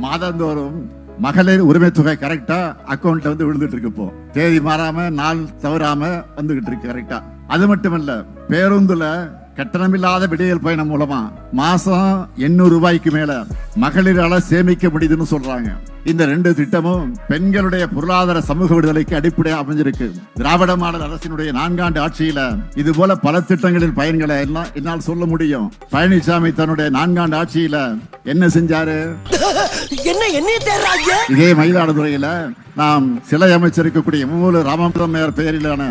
மாதந்தோறும் மகளிர் உரிமை தொகை கரெக்டா அக்கௌண்ட்ல வந்து விழுந்துட்டு இருக்கு இப்போ தேதி மாறாம நாள் தவறாம வந்துகிட்டு இருக்கு கரெக்டா அது மட்டுமல்ல பேருந்துல கட்டணமில்லாத விடியல் பயணம் மூலமா மாசம் எண்ணூறு ரூபாய்க்கு மேல மகளிரால சேமிக்க முடியுதுன்னு சொல்றாங்க. இந்த ரெண்டு திட்டமும் பெண்களுடைய பொருளாதார சமூக விடுதலைக்கு அடிப்படையா அமைஞ்சிருக்கு. திராவிட மாடல் அரசினுடைய நான்காண்டு ஆட்சியில இது போல பல திட்டங்களின் பயன்களை எல்லாம் என்னால் சொல்ல முடியும். பழனிசாமி தன்னுடைய நான்காண்டு ஆட்சியில என்ன செஞ்சாரு? என்ன என்னைய தேடுறாங்க? இதே மயிலாடுதுறையில நாம் சிலை அமைச்சிருக்கக்கூடிய மூல ராமபிரமையர் பெயரிலான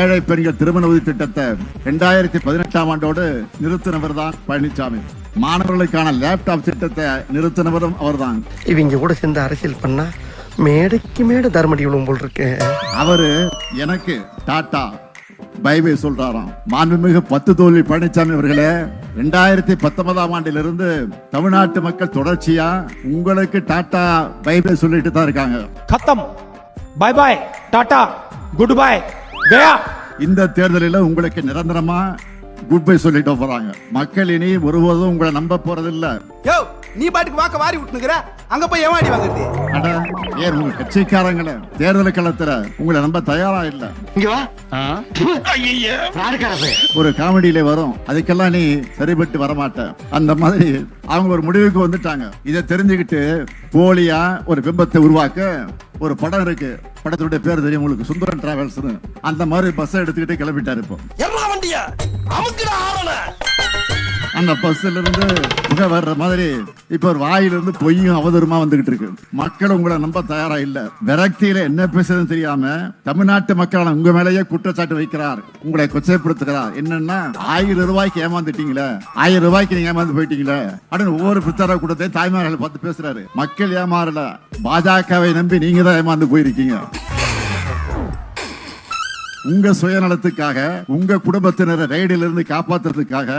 ஏழை பெண்கள் திருமண உதவி திட்டத்தை இரண்டாயிரத்தி பதினெட்டாம் ஆண்டோடு நிறுத்தினவர் தான் பழனிசாமி. மாணவர்களுக்கான லேப்டாப் திட்டத்தை நிறுத்தினவரும் அவர்தான். இவங்க கூட சேர்ந்து அரசியல் பண்ணா மேடைக்கு மேடை தர்மடி விழுவும் போல் இருக்கு. அவரு எனக்கு டாட்டா பைபை சொல்றாராம். மாண்புமிகு பத்து தோல்வி பழனிசாமி அவர்களே ரெண்டாயிரத்தி பத்தொன்பதாம் ஆண்டிலிருந்து தமிழ்நாட்டு மக்கள் தொடர்ச்சியா உங்களுக்கு டாட்டா பைபை சொல்லிட்டு தான் இருக்காங்க. கத்தம். Bye bye tata. Good bye கயா இந்த தேர்தலில் உங்களுக்கு நிரந்தரமா குட் பை சொல்லிட்டு போறாங்க. மக்கள் இனி ஒருபோதும் உங்களை நம்ப போறதில்ல. யோ நீ பாட்டுக்கு வாக்க வாரி விட்டுனுக்குற. அங்க போய் ஏமாடி வாங்குறது? அட ஏன் உங்க கட்சிக்காரங்கள தேர்தல் களத்துல உங்களை நம்ப தயாரா இல்ல? ஒரு காமெடியில வரும். அதுக்கெல்லாம் நீ சரிபட்டு வரமாட்ட. அந்த மாதிரி அவங்க ஒரு முடிவுக்கு வந்துட்டாங்க. இதை தெரிஞ்சுக்கிட்டு போலியா ஒரு பிம்பத்தை உருவாக்க ஒரு படம் இருக்கு. படத்துடைய பேர் தெரியும். உங்களுக்கு சுந்தரன் டிராவல்ஸ் அந்த மாதிரி பஸ் எடுத்துக்கிட்டே கிளம்பிட்டாரு இப்போ. எல்லா வண்டியா! அமுக்குடா அந்த பஸ்ல இருந்து புகை வர்ற மாதிரி இப்ப ஒரு வாயிலிருந்து பொய்யும் அவதூறுமா வந்துகிட்டு இருக்கு. மக்கள் உங்களை நம்ப தயாரா இல்ல. விரக்தியில என்ன பேசுறதுன்னு தெரியாம தமிழ்நாட்டு மக்களான உங்க மேலேயே குற்றச்சாட்டு வைக்கிறார். உங்களை கொச்சைப்படுத்துகிறார். என்னன்னா ஆயிரம் ரூபாய்க்கு ஏமாந்துட்டீங்களே? ஆயிரம் ரூபாய்க்கு நீங்க ஏமாந்து போயிட்டீங்களே? அப்படின்னு ஒவ்வொரு பிரச்சார கூட்டத்தையும் தாய்மார்களை பார்த்து பேசுறாரு. மக்கள் ஏமாறல. பாஜகவை நம்பி நீங்க தான் ஏமாந்து போயிருக்கீங்க. உங்க சுயநலத்துக்காக உங்க குடும்பத்தினரை ரைடில் இருந்து காப்பாத்துறதுக்காக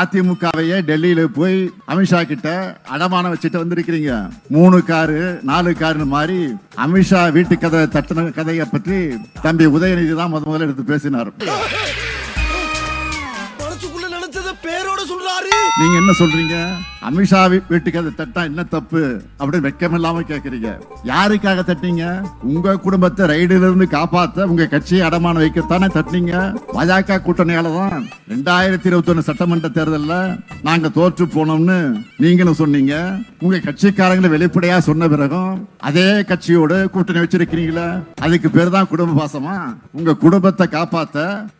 அதிமுகவையே டெல்லியில போய் அமித்ஷா கிட்ட அடமானம் வச்சுட்டு வந்திருக்கிறீங்க. மூணு காரு நாலு காருன்னு மாதிரி அமித்ஷா வீட்டு கதை தட்டின கதையை பற்றி தம்பி உதயநிதி தான் முத முதல்ல எடுத்து பேசினார். பேரோட சொல்றாரு. நீங்க என்ன சொல்றீங்க? அமித்ஷா வீட்டுக்கு அது தட்டா என்ன தப்பு? அப்படின்னு வெக்கம் இல்லாம கேக்குறீங்க. யாருக்காக தட்டிங்க? உங்க குடும்பத்தை ரைடுல இருந்து காப்பாத்த உங்க கட்சியை அடமானம் வைக்கத்தானே தட்டினீங்க பாஜக கூட்டணியால தான் ரெண்டாயிரத்தி இருபத்தி ஒண்ணு சட்டமன்ற தேர்தல்ல நாங்க தோற்று போனோம்னு நீங்களும் சொன்னீங்க. உங்க கட்சிக்காரங்களை வெளிப்படையா சொன்ன பிறகும் அதே கட்சியோடு கூட்டணி வச்சிருக்கிறீங்களா அதுக்கு பேர் தான் குடும்ப பாசமா? உங்க குடும்பத்தை காப்பாத்த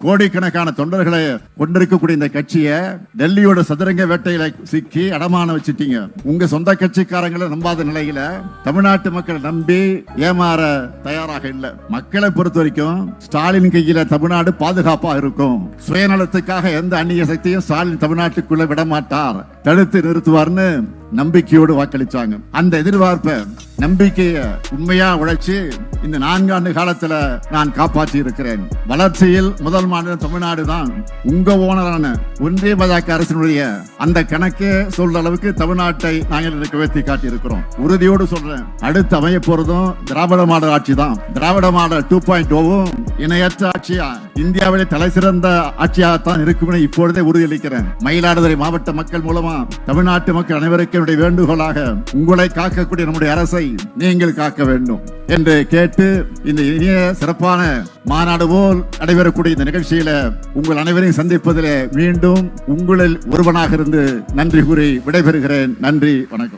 கோடிக்கணக்கான தொண்டர்களை கொண்டிருக்கக்கூடிய இந்த கட்சியை டெல்லியோட சதுரங்க வேட்டையில சிக்கி அடமான வச்சிட்டீங்க. உங்க சொந்த கட்சிக்காரங்களை நம்பாத நிலையில தமிழ்நாட்டு மக்களை நம்பி ஏமாற தயாராக இல்ல. மக்களை பொறுத்த வரைக்கும் ஸ்டாலின் கையில தமிழ்நாடு பாதுகாப்பா இருக்கும். சுயநலத்துக்காக எந்த அந்நிய சக்தியும் ஸ்டாலின் தமிழ்நாட்டுக்குள்ள விட மாட்டார். தடுத்து நிறுத்துவார்னு நம்பிக்கையோடு வாக்களிச்சாங்க. அந்த எதிர்பார்ப்பை நம்பிக்கைய உண்மையா உழைச்சு இந்த நான்காண்டு காலத்துல நான் காப்பாற்றி இருக்கிறேன் வளர்ச்சியில் முதல் மாநிலம் தமிழ்நாடு தான் உங்க ஓனரான ஒன்றிய பாஜக அரசினுடைய அந்த கணக்கே சொல்ற அளவுக்கு தமிழ்நாட்டை நாங்கள் இன்றைக்கு உயர்த்தி காட்டி இருக்கிறோம் உறுதியோடு சொல்றேன் அடுத்து அமைய போறதும் திராவிட மாடல் ஆட்சி தான். திராவிட மாடல் டூ பாயிண்ட் ஓவும் இணையற்ற ஆட்சியா இந்தியாவிலே தலை சிறந்த ஆட்சியாகத்தான் இருக்கும்னு இப்பொழுதே உறுதியளிக்கிறேன். மயிலாடுதுறை மாவட்ட மக்கள் மூலமா தமிழ்நாட்டு மக்கள் அனைவருக்கும் என்னுடைய வேண்டுகோளாக உங்களை காக்கக்கூடிய நம்முடைய அரசை நீங்கள் காக்க வேண்டும் என்று கேட்டு இந்த இனிய சிறப்பான மாநாடு போல் நடைபெறக்கூடிய இந்த நிகழ்ச்சியில உங்கள் அனைவரையும் சந்திப்பதிலே மீண்டும் உங்களில் ஒருவனாக இருந்து நன்றி கூறி விடைபெறுகிறேன். நன்றி வணக்கம்.